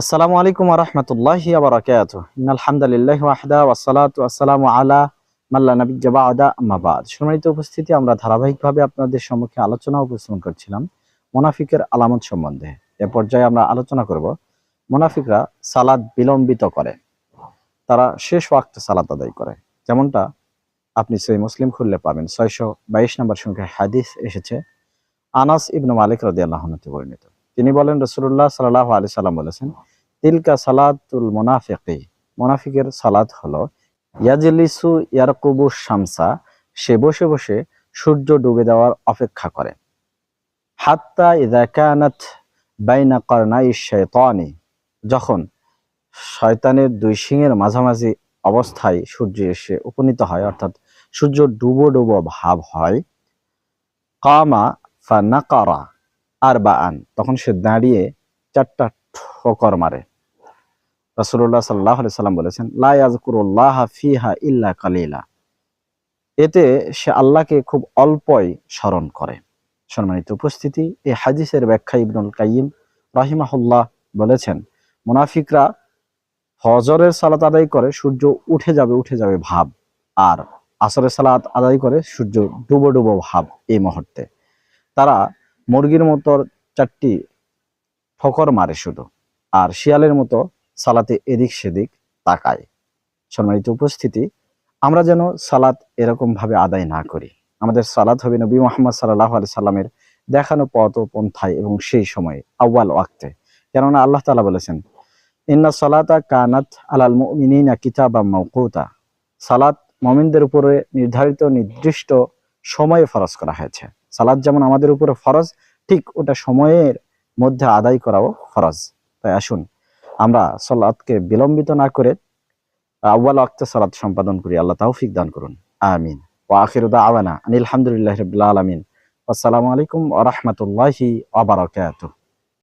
আসসালামু আলাইকুম রহমতুল্লাহি আবরাকাত আলহামদুলিল্লাহ ওয়াহদা ওয়াসসালাতু ওয়াসসালামু আলা মাল্লা নবিয়্যা বা'দা আম্মা বাদ। সম্মানিত উপস্থিতি, আমরা ধারাবাহিকভাবে আপনাদের সম্মুখে আলোচনা উপস্থাপন করছিলাম মুনাফিকের আলামত সম্বন্ধে। এ পর্যায়ে আমরা আলোচনা করব মুনাফিকরা সালাদ বিলম্বিত করে। তারা শেষ ওয়াক্তে সালাত আদায় করে। যেমনটা আপনি সেই মুসলিম খুললে পাবেন। ছয়শো বাইশ নম্বর সংখ্যায় হাদিস এসেছে। আনাস ইবনু মালিক রাদিয়াল্লাহু আনহু থেকে বর্ণিত। তিনি বলেন রসুল্লাহ সাল্লাহ আলি সাল্লাম বলেছেন তিলকা সালাতুল মোনাফিকি। মোনাফিকের সালাত হলো, ইয়াজলিসু ইয়ারকুবু শামসা, সে বসে বসে সূর্য ডুবে দেওয়ার অপেক্ষা করে। হাত্তা ইদা কানাত বাইনা কর্নাই শয়তানি যখন শয়তানের দুই সিংয়ের মাঝামাঝি অবস্থায় সূর্য এসে উপনীত হয়, অর্থাৎ সূর্য ডুবো ডুবো ভাব হয়, কামা ফানাকারা আর বা আন তখন সে দাঁড়িয়ে চারটা ঠোকর মারে। রাসুল্লাহ সাল্লাহ সাল্লাম বলেছেন লায়াজকুরুল্লাহ ফিহা ইল্লা কালিলা। এতে সে আল্লাহকে খুব অল্পই স্মরণ করে। সম্মানিত উপস্থিতি, এই হাদিসের ব্যাখ্যা ইবনুল কাইম রাহিমাহুল্লাহ বলেছেন, মুনাফিকরা হজরের সালাত আদায় করে সূর্য উঠে যাবে উঠে যাবে ভাব, আর আসরের সালাত আদায় করে সূর্য ডুবো ডুবো ভাব এই মুহূর্তে। তারা মুরগির মতো চারটি ঠকর মারে শুধু, আর শিয়ালের মতো সালাতে এদিক সেদিক তাকায়। সম্মানিত উপস্থিতি, আমরা যেন সালাত এরকম ভাবে আদায় না করি। আমাদের সালাত হবে নবী মোহাম্মদ সাল্লাহ আলি সাল্লামের দেখানো পথ ও পন্থায় এবং সেই সময়ে আউ্বাল ওয়াক্তে। কেননা আল্লাহ তালা বলেছেন, ইন্না সালাতা কানাত আলাল মুমিনিনা কিতাবা মাওকুতা। সালাত মমিনদের উপরে নির্ধারিত নির্দিষ্ট সময়ে ফরজ করা হয়েছে। সালাদ যেমন আমাদের উপরে ফরজ, ঠিক ওটা সময়ের মধ্যে আদায় করাও ফরজ। তাই আসুন আমরা সলাদকে বিলম্বিত না করে আউ্বাল আক্তে সলাদ সম্পাদন করি। আল্লাহ তাহফিক দান করুন। আমিন। ও আখির আওয়ানা আনিল আলহামদুলিল্লাহ রবিল্লা আলমিন। আসসালামু আলাইকুম আ রহমতুল্লাহি আবরকাত